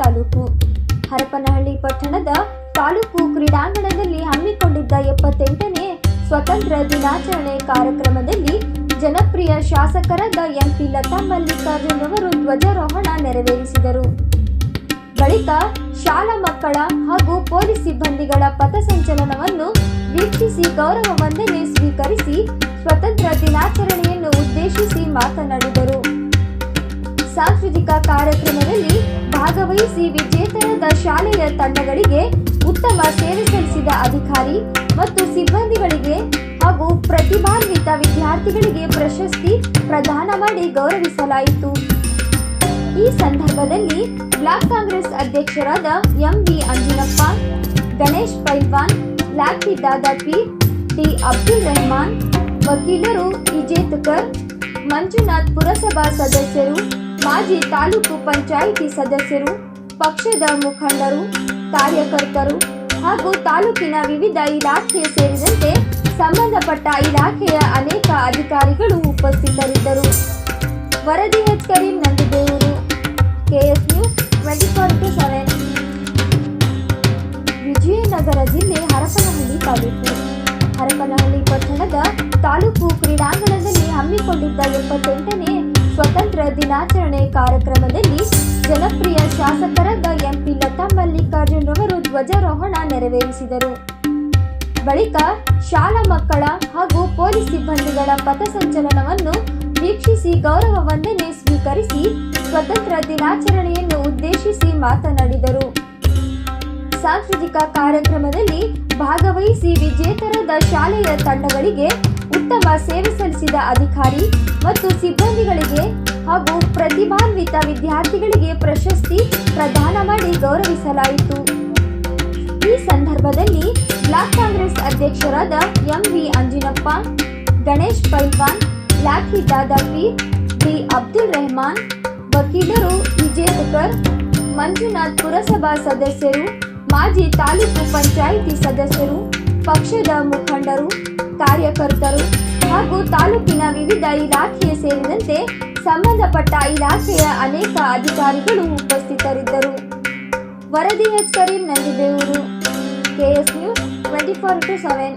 ತಾಲೂಕು ಹರಪನಹಳ್ಳಿ ಪಟ್ಟಣದ ತಾಲೂಕು ಕ್ರೀಡಾಂಗಣದಲ್ಲಿ ಹಮ್ಮಿಕೊಂಡಿದ್ದ ಎಪ್ಪತ್ತೆಂಟನೇ ಸ್ವತಂತ್ರ ದಿನಾಚರಣೆ ಕಾರ್ಯಕ್ರಮದಲ್ಲಿ ಜನಪ್ರಿಯ ಶಾಸಕರಾದ ಎಂಪಿ ಲತಾ ಮಲ್ಲಿಕಾರ್ಜುನ್ ಅವರು ಧ್ವಜಾರೋಹಣ ನೆರವೇರಿಸಿದರು. ಬಳಿಕ ಶಾಲಾ ಮಕ್ಕಳ ಹಾಗೂ ಪೊಲೀಸ್ ಸಿಬ್ಬಂದಿಗಳ ಪಥಸಂಚಲನವನ್ನು ವೀಕ್ಷಿಸಿ ಗೌರವ ವಂದನೆ ಸ್ವೀಕರಿಸಿ ಸ್ವತಂತ್ರ ದಿನಾಚರಣೆಯನ್ನು ಉದ್ದೇಶಿಸಿ ಮಾತನಾಡಿದರು. ಸಾಂಸ್ಕೃತಿಕ ಕಾರ್ಯಕ್ರಮದಲ್ಲಿ ಭಾಗವಹಿಸಿ ವಿಜೇತರಾದ ಶಾಲೆಯ ತಂಡಗಳಿಗೆ ಉತ್ತಮ ಸೇವೆ ಸಲ್ಲಿಸಿದ ಅಧಿಕಾರಿ ಮತ್ತು ಸಿಬ್ಬಂದಿಗಳಿಗೆ ಹಾಗೂ ಪ್ರತಿಭಾನ್ವಿತ ವಿದ್ಯಾರ್ಥಿಗಳಿಗೆ ಪ್ರಶಸ್ತಿ ಪ್ರದಾನ ಮಾಡಿ ಗೌರವಿಸಲಾಯಿತು. ಈ ಸಂದರ್ಭದಲ್ಲಿ ಬ್ಲಾಕ್ ಕಾಂಗ್ರೆಸ್ ಅಧ್ಯಕ್ಷರಾದ M V Anjinappa, Ganesh Pailwan Lakhi Dadapi T Abdul Rehman, ವಕೀಲರು ವಿಜೇತಕರ್, ಮಂಜುನಾಥ್ ಪುರಸಭಾ ಸದಸ್ಯರು ಮಾಜಿ ತಾಲೂಕು ಪಂಚಾಯಿತಿ ಸದಸ್ಯರು, ಪಕ್ಷದ ಮುಖಂಡರು, ಕಾರ್ಯಕರ್ತರು ಹಾಗೂ ತಾಲೂಕಿನ ವಿವಿಧ ಇಲಾಖೆ ಸೇರಿದಂತೆ ಸಂಬಂಧಪಟ್ಟ ಇಲಾಖೆಯ ಅನೇಕ ಅಧಿಕಾರಿಗಳು ಉಪಸ್ಥಿತರಿದ್ದರು. ವರದಿ H Karim Nandibevur KS news twenty four to seven. Vijayanagara ಜಿಲ್ಲೆ ಹರಪನಹಳ್ಳಿ ತಾಲೂಕು. ಹರಪನಹಳ್ಳಿ ಪಟ್ಟಣದ ತಾಲೂಕು ಕ್ರೀಡಾಂಗಣದಲ್ಲಿ ಹಮ್ಮಿಕೊಂಡಿದ್ದ ಎಪ್ಪತ್ತೆಂಟನೇ ಸ್ವತಂತ್ರ ದಿನಾಚರಣೆ ಕಾರ್ಯಕ್ರಮದಲ್ಲಿ ಜನಪ್ರಿಯ ಶಾಸಕರಾದ ಎಂಪಿ ಲತಾ ಮಲ್ಲಿಕಾರ್ಜುನ್ ಅವರು ಧ್ವಜಾರೋಹಣ ನೆರವೇರಿಸಿದರು. ಬಳಿಕ ಶಾಲಾ ಮಕ್ಕಳ ಹಾಗೂ ಪೊಲೀಸ್ ಸಿಬ್ಬಂದಿಗಳ ಪಥಸಂಚಲನವನ್ನು ವೀಕ್ಷಿಸಿ ಗೌರವ ವಂದನೆ ಸ್ವೀಕರಿಸಿ ಸ್ವತಂತ್ರ ದಿನಾಚರಣೆಯನ್ನು ಉದ್ದೇಶಿಸಿ ಮಾತನಾಡಿದರು. ಸಾಂಸ್ಕೃತಿಕ ಕಾರ್ಯಕ್ರಮದಲ್ಲಿ ಭಾಗವಹಿಸಿ ವಿಜೇತರಾದ ಶಾಲೆಯ ತಂಡಗಳಿಗೆ ಉತ್ತಮ ಸೇವೆ ಸಲ್ಲಿಸಿದ ಅಧಿಕಾರಿ ಮತ್ತು ಸಿಬ್ಬಂದಿಗಳಿಗೆ ಹಾಗೂ ಪ್ರತಿಭಾನ್ವಿತ ವಿದ್ಯಾರ್ಥಿಗಳಿಗೆ ಪ್ರಶಸ್ತಿ ಪ್ರದಾನ ಮಾಡಿ ಗೌರವಿಸಲಾಯಿತು. ಈ ಸಂದರ್ಭದಲ್ಲಿ ಬ್ಲಾಕ್ ಕಾಂಗ್ರೆಸ್ ಅಧ್ಯಕ್ಷರಾದ M V Anjinappa, Ganesh Pailwan Lakhi Dadapi D Abdul Rehman, ವಕೀಲರು ವಿಜೇತಕರ್, ಮಂಜುನಾಥ್ ಪುರಸಭಾ ಸದಸ್ಯರು ಮಾಜಿ ತಾಲೂಕು ಪಂಚಾಯಿತಿ ಸದಸ್ಯರು, ಪಕ್ಷದ ಮುಖಂಡರು, ಕಾರ್ಯಕರ್ತರು ಹಾಗೂ ತಾಲೂಕಿನ ವಿವಿಧ ಇಲಾಖೆ ಸೇರಿದಂತೆ ಸಂಬಂಧಪಟ್ಟ ಇಲಾಖೆಯ ಅನೇಕ ಅಧಿಕಾರಿಗಳು ಉಪಸ್ಥಿತರಿದ್ದರು. ವರದಿ H Karim, Nandibevur KS news twenty four to seven